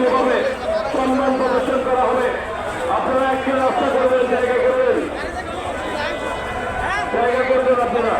রাষ্ট্রীয়ভাবে সম্মান প্রদর্শন করা হবে। আপনারা একটি রাস্তা করবেন জায়গা করবেন। জায়গা করবেন আপনারা।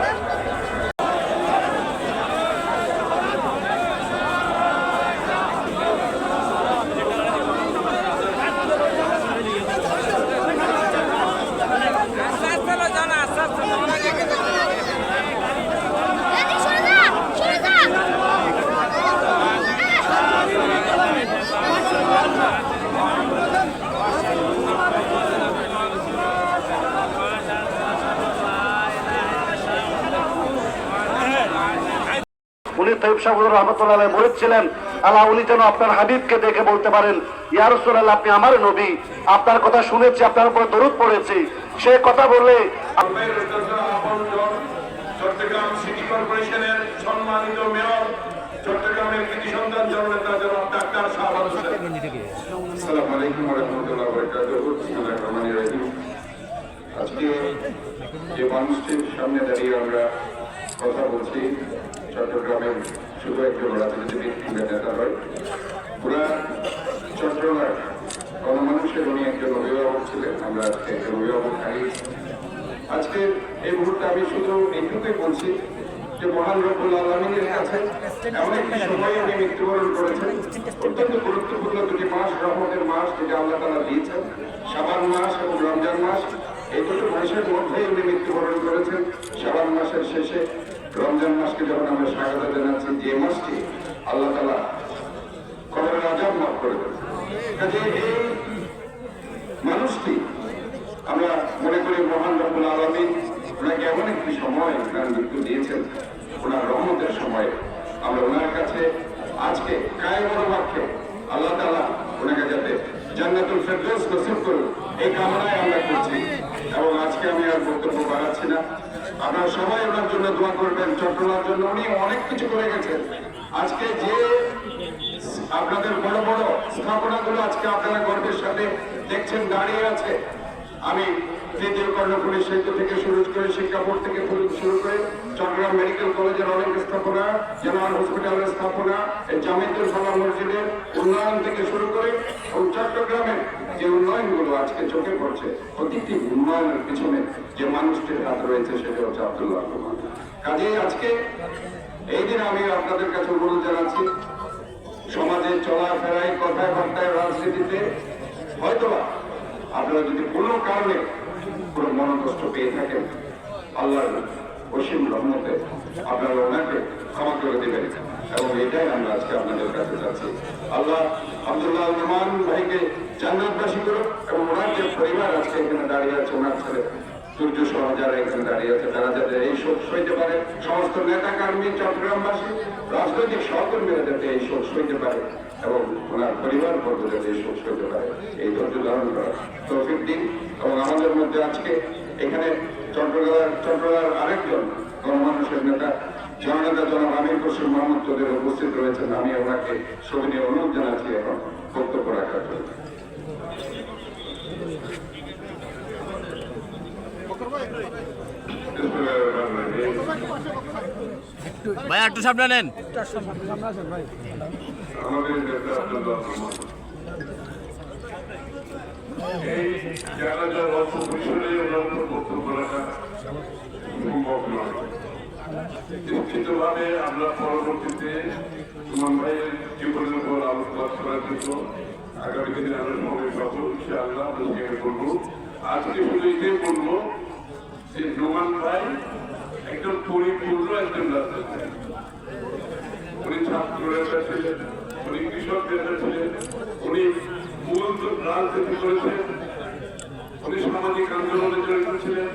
তৈব সাহুর রহমতুল্লাহ বলেছিলেন আল্লাহ উনি যেন আপনার হাবিবকে দেখে বলতে পারেন ইয়ারসুল্লাহ আপনি আমার নবী আপনার কথা শুনেছি আপনার উপর দরুদ পড়েছি। সে কথা আপনজন, চট্টগ্রাম সিটি কর্পোরেশনের সম্মানিত মেয়র চট্টগ্রামের কৃতি সন্তান জননেতা জনাব ডাক্তার শাহবাজ আসসালামু আলাইকুম রাহমাতুল্লাহি আজকে যে মানুষটির সামনে দাঁড়িয়ে আমরা কথা বলছি চট্টগ্রামের অত্যন্ত গুরুত্বপূর্ণ দুটি মাস রহমতের মাস যেটা আল্লাহ তালা দিয়েছেন সাবান মাস এবং রমজান মাস এই দুটো মাসের মধ্যেই উনি মৃত্যুবরণ করেছেন সাবান মাসের শেষে রমজান মাসকে যখন আমরা স্বাগত জানাচ্ছি যে মাসটি আল্লাহ তালা কবরের আজাব মাফ করে কাজে এই মানুষটি আমরা মনে করি মহান রব্বুল আলমী ওনাকে এমন একটি সময় ওনার মৃত্যু দিয়েছেন, ওনার রহমতের সময়ে। আমরা ওনার কাছে আজকে কায় মনোবাক্যে আল্লাহ তালা ওনাকে যাতে জান্নাতুল ফেরদৌস নসিব করুন এই কামনায় আমরা করছি এবং আজকে আমি আর না। আপনারা সবাই ওনার জন্য দোয়া করবেন। চট্টলার জন্য উনি অনেক কিছু করে গেছেন। আজকে যে আপনাদের বড় বড় স্থাপনাগুলো আজকে আপনারা গর্বের সাথে দেখছেন, দাঁড়িয়ে আছে। আমি তৃতীয় কর্ণফুলী সেতু থেকে শুরু করে শিক্ষাপুর থেকে শুরু- করে চট্টগ্রাম মেডিকেল কলেজের অনেক জেনারেল হসপিটালের স্থাপনা, এই জামিতুল ফালা মসজিদের উন্নয়ন থেকে শুরু করে এবং চট্টগ্রামের যে উন্নয়নগুলো আজকে চোখে পড়ছে, প্রতিটি উন্নয়নের পিছনে যে মানুষটির হাত রয়েছে সেটা হচ্ছে আব্দুল্লাহ রহমান কাজেই আজকে এই দিন আমি আপনাদের কাছে অনুরোধ জানাচ্ছি, সমাজে চলাফেরায় কথায় বার্তায় রাজনীতিতে হয়তোবা আপনারা যদি কোনো কারণে কোনো মনোকষ্ট পেয়ে থাকেন, আল্লাহর অসীম রহমতে আপনারা ওনাকে ক্ষমা করে দেবেন। এবং এটাই আমরা আজকে আপনাদের কাছে যাচ্ছি আল্লাহ আব্দুল্লাহ রহমান ভাইকে জান্নাতবাসী করুন এবং ওনার যে পরিবার আজকে এখানে দাঁড়িয়ে আছে, ওনার ছেলে সূর্য সহ যারা এখানে দাঁড়িয়ে আছে, তারা যাতে এই শোক সইতে পারে। সমস্ত নেতা কর্মী চট্টগ্রামবাসী, রাজনৈতিক সহকর্মীরা যাতে এই শোক সইতে পারে এবং ওনার পরিবার বর্গ যাতে এই শোক সইতে পারে। এই ধৈর্য ধারণ করা তৌফিক দিন। এবং আমাদের মধ্যে আজকে এখানে চট্টগ্রাম চট্টগ্রাম আরেকজন গণমানুষের নেতা জননেতা জনাব আমির মোহাম্মদ উপস্থিত রয়েছেন। আমি ওনাকে সবিনীয় অনুরোধ জানাচ্ছি এখন বক্তব্য রাখার জন্য। ভাই একটু সামনে নেন। আমাদের নিশ্চিতভাবে আমরা পরবর্তীতে সুমন ভাইয়ের জীবনের উপর আলোচনা করার জন্য আগামী দিনে আরও সময় পাবো সে আল্লাহ আমরা করব আজকে শুধু এটাই বলব যে নোমান ভাই একজন পরিপূর্ণ একজন রাজনীতি উনি ছাত্র নেতা ছিলেন উনি কৃষক নেতা ছিলেন উনি রাজনীতি করেছেন উনি সামাজিক আন্দোলনে জড়িত ছিলেন।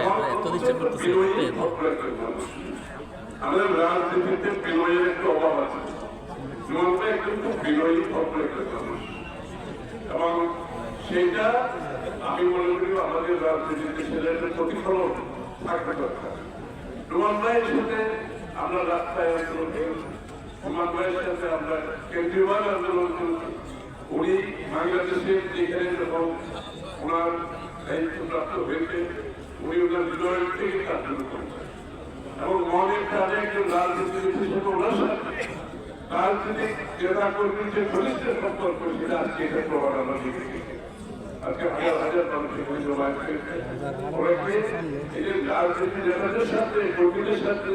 এবং অত্যন্ত বিনয়ী ভদ্র একজন মানুষ। আমাদের রাজনীতিতে বিনয়ের একটু অভাব আছে। জীবনটা একজন খুব বিনয়ী ভদ্র মানুষ এবং সেটা আমি মনে করি আমাদের রাজনীতিতে সেটা একটা প্রতিফলন থাকতে দরকার। রোমান ভাইয়ের সাথে আমরা রাস্তায় আন্দোলন করেছি। রোমান ভাইয়ের সাথে আমরা কেন্দ্রীয়ভাবে আন্দোলন করেছি। উনি বাংলাদেশের যেখানে যখন ওনার দায়িত্বপ্রাপ্ত হয়েছে, উনি ওনার বিনয়ের থেকে কাজ শুরু করেছেন। এবং মনের কাজে একজন রাজনীতিবিদ হিসেবে ওনার সাথে। রাজনৈতিক নেতা কর্মীর যে ঘনিষ্ঠ সম্পর্ক, সেটা আজকে এটা প্রমাণ আমরা দেখে আজকে হাজার হাজার মানুষ এখানে জমায়েত এই যে রাজনীতি নেতাদের সাথে, কর্মীদের সাথে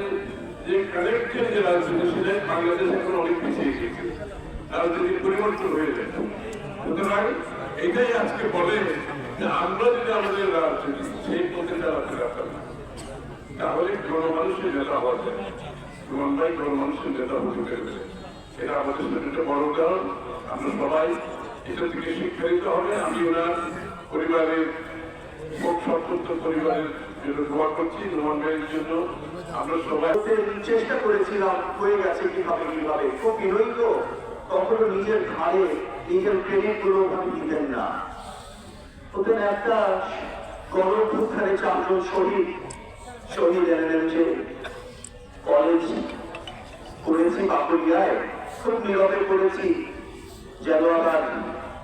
যে কানেকশন যে রাজনীতি সেটা বাংলাদেশ এখন অনেক পিছিয়ে গেছে রাজনীতির পরিবর্তন হয়ে গেছে সুতরাং এটাই আজকে বলে যে আমরা যদি আমাদের রাজনীতি, সেই পথে চালাতে রাখতাম তাহলে গণমানুষের নেতা হওয়া যায়। সুমনভাই গণমানুষের নেতা হতে পেরেছে এটা আমাদের জন্য একটা বড় উদাহরণ। আমরা সবাই এটা থেকে শিক্ষা নিতে হবে। আমি ওনার পরিবারের আমরা সবাই চেষ্টা করেছিলাম, হয়ে গেছে কীভাবে কীভাবে। খুব বিনয়িত কখনো নিজের ঘাড়ে নিজের ক্রেডিটগুলো ওখানে দিতেন না। ওদের একটা গণভ্যুত্থানে চারজন শহীদ শহীদ এলেন যে কলেজ করেছি বাকুলিয়ায়, খুব নীরবে করেছি যেন আবার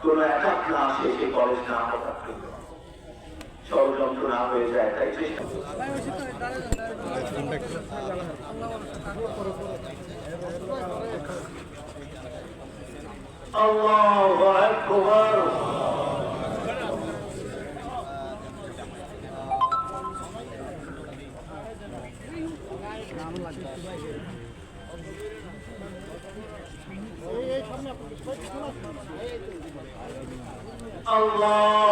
কোনো একাক না আসে সে কলেজ না হঠাৎ ষড়যন্ত্র না হয়ে যায়, তাই চেষ্টা الله أكبر الله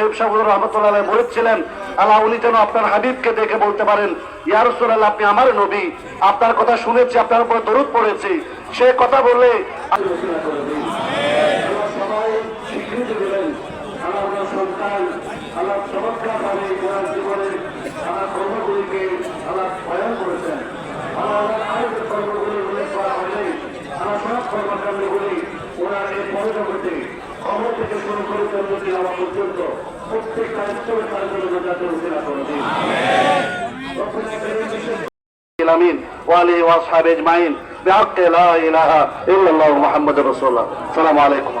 তৈব সাহুর রহমতুল্লাহ বলেছিলেন, আল্লাহ, উনি যেন আপনার হাবিবকে দেখে বলতে পারেন, ইয়া রাসূলুল্লাহ, আপনি আমার নবী, আপনার কথা শুনেছি, আপনার উপরে দরুদ পড়েছি। সে কথা বললে কর্মকাণ্ডগুলি ওনার এই পরজগতে খবর থেকে শুরু করে আমার পর্যন্ত প্রত্যেকটা স্তরে তার জন্য যাতে রচনা করে দিন রচনা করে বিশেষ الامين وعليه واصحابه اجمعين بحق لا اله الا الله محمد رسول الله السلام عليكم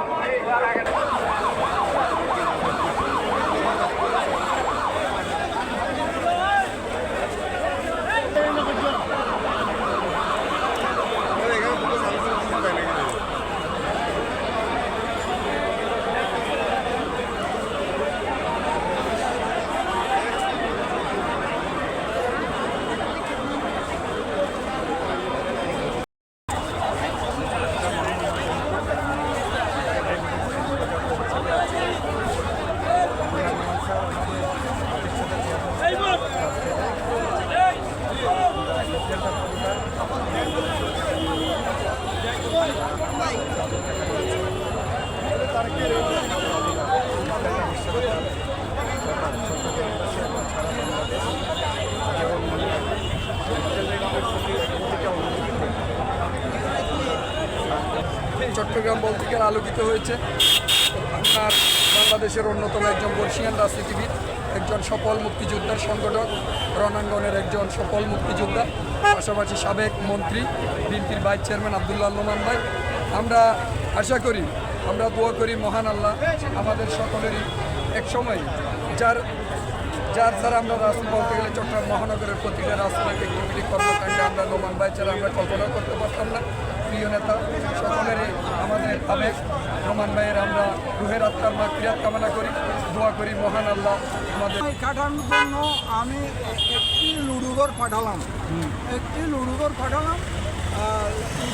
চট্টগ্রাম বলতে গেলে আলোকিত হয়েছে। আপনার বাংলাদেশের অন্যতম একজন বর্ষিয়ান রাজনীতিবিদ, একজন সফল মুক্তিযোদ্ধার সংগঠক, রণাঙ্গনের একজন সফল মুক্তিযোদ্ধা, পাশাপাশি সাবেক মন্ত্রী, বিএনপির ভাইস চেয়ারম্যান আবদুল্লাহ নোমান ভাই। আমরা আশা করি, আমরা দোয়া করি, মহান আল্লাহ আমাদের সকলেরই এক সময় যার যার দ্বারা আমরা রাজনীতি বলতে গেলে চট্টগ্রাম মহানগরের প্রতিটা রাজনৈতিক কমিটি কর্মকাণ্ডে আমরা নোমান ভাই ছাড়া আমরা কল্পনা করতে পারতাম না। প্রিয় নেতা সকলেরই আমাদের আবেগ। নোমান ভাইয়ের আমরা রুহের আত্মার মা ক্রিয়াত কামনা করি। দোয়া করি মহান আল্লাহ আমাদের কাটানোর জন্য আমি একটি লুডুগর পাঠালাম। একটি লুডুগর পাঠালাম।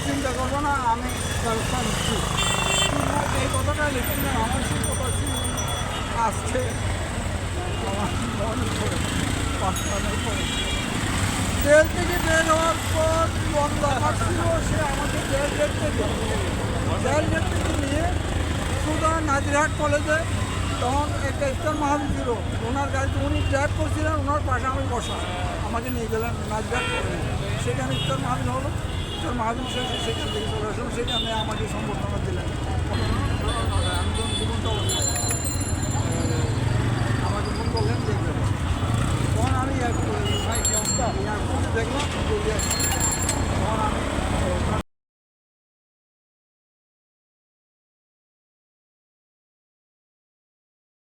চিন্তা করব না আমি ব্যবস্থা নিচ্ছি। এই কথাটা লিখি না আমার সেই কথা ছিল। আসছে আমার মন জেল থেকে বের হওয়ার পর বন্ধ ছিল সে আমাকে জেল গেট থেকে নিয়ে সুদা নাজিরহাট কলেজে তখন একটা ইফতার মাহাবি ছিল ওনার গাড়িতে উনি ড্রাইভ করছিলেন ওনার পাশে আমি বসা আমাকে নিয়ে গেলেন নাজিরহাট সেখানে ইফতার মাহাবিল হলো। ইফতার মাহাবিল শেষে সেখান থেকে চলে আসলাম। সেখানে আমাকে সম্বর্ধনা